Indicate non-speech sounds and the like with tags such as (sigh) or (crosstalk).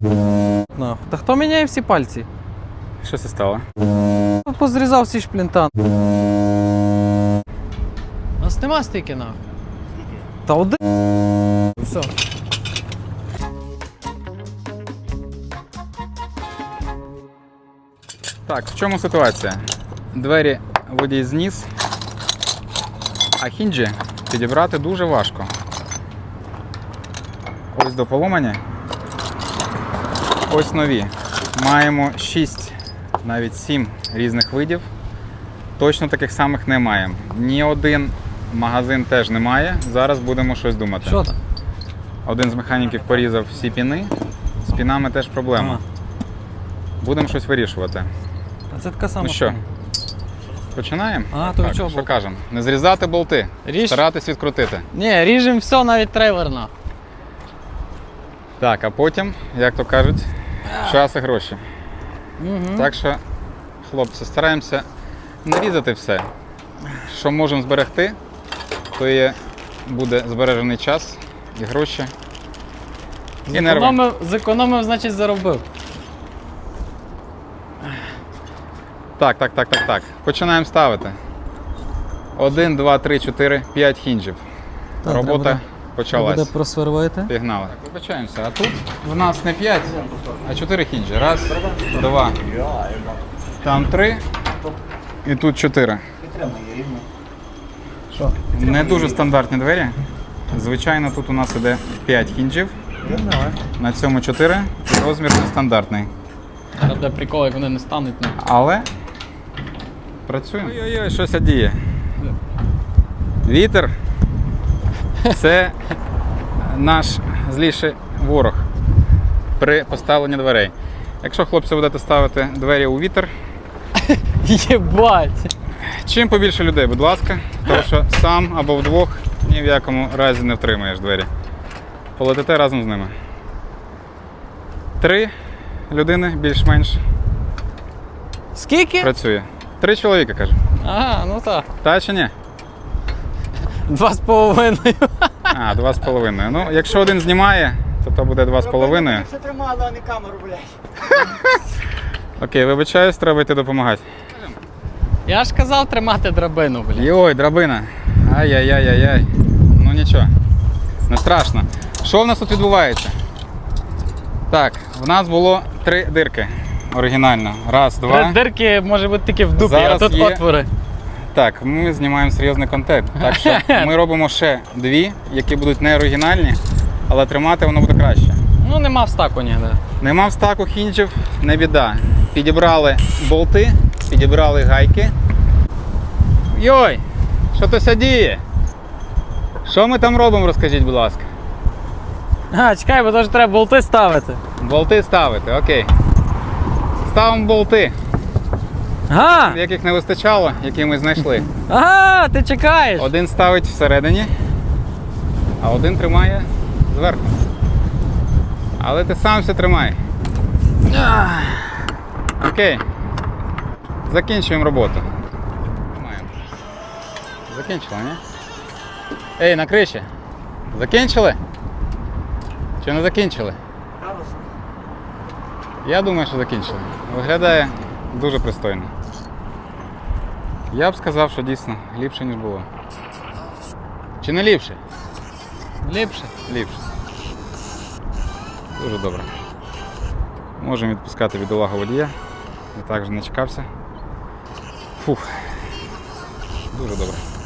Нахуй. Та хто міняє всі пальці? Що це стало? Позрізав всі шплінта. У нас нема стільки нахуй. Та один. Все. Так, в чому ситуація? Двері водій зніс, а хінджі підібрати дуже важко. Ось до поломані. Ось нові. Маємо 6, навіть 7 різних видів. Точно таких самих не маємо. Ні один магазин теж немає. Зараз будемо щось думати. Що там? Один з механіків порізав всі піни. З пінами теж проблема. Будемо щось вирішувати. А це така сама. Ну що, починаємо? А, то так, від чого що кажемо? Не зрізати болти, Ріж. старатись відкрутити. Ні, ріжемо все, навіть трейлер на. Так, а потім, як то кажуть, час і гроші. Угу. Так що, хлопці, стараємося не різати все. Що можемо зберегти, то є, буде збережений час і гроші. І нерви. Зекономив, зекономив, значить заробив. Так, так, так, так, так. Починаємо ставити. Один, два, три, чотири, п'ять хінджів. Так, Робота треба почалась. Буде просвервити. Пігнали. Вибачаємося, а тут в нас не 5, а 4 хінджі. Раз, два. Там 3 і тут 4. Не дуже стандартні двері. Звичайно, тут у нас іде 5 хінджів. На цьому 4. Розмір нестандартний. Правда, прикол, як вони не стануть. Ну. Але працює. Ой-ой-ой, щось діє. Вітер це наш зліший ворог при поставленні дверей. Якщо хлопці будете ставити двері у вітер, Єбать! чим побільше людей, будь ласка, тому що сам або вдвох ні в якому разі не втримаєш двері. Полетите разом з ними. Три людини більш-менш Скільки? працює. Три чоловіка, каже. Ага, ну так. Та чи ні? Два з половиною. А, два з половиною. Ну, якщо один знімає, то то буде два з половиною. Все тримало, а не камеру, блядь. Окей, вибачаюсь, треба йти допомагати. Я ж казав тримати драбину, блядь. Йой, драбина. Ай-яй-яй-яй-яй. Ну нічого. Не страшно. Що в нас тут відбувається? Так, в нас було три дирки. Оригінально. Раз, два. Три дирки може бути тільки в дупі, Зараз а тут є- отвори. Так, ми знімаємо серйозний контент. Так що (laughs) ми робимо ще дві, які будуть не оригінальні, але тримати воно буде краще. Ну нема в стаку ніде. Нема в стаку хінчів, не біда. Підібрали болти, підібрали гайки. Йой! Що то ся діє? Що ми там робимо, розкажіть, будь ласка. А, чекай, бо теж треба болти ставити. Болти ставити, окей. Ставимо болти, Ага! яких не вистачало, які ми знайшли. Ага, ти чекаєш. Один ставить всередині, а один тримає зверху. Але ти сам все тримай. Окей. Закінчуємо роботу. Тримаємо. Закінчили, ні? Ей, на криші. Закінчили? Чи не закінчили? Я думаю, що закінчили. Виглядає дуже пристойно. Я б сказав, що дійсно ліпше, ніж було. Чи не ліпше? Ліпше. Ліпше. Дуже добре. Можемо відпускати від бідолагу водія. Я також не чекався. Фух. Дуже добре.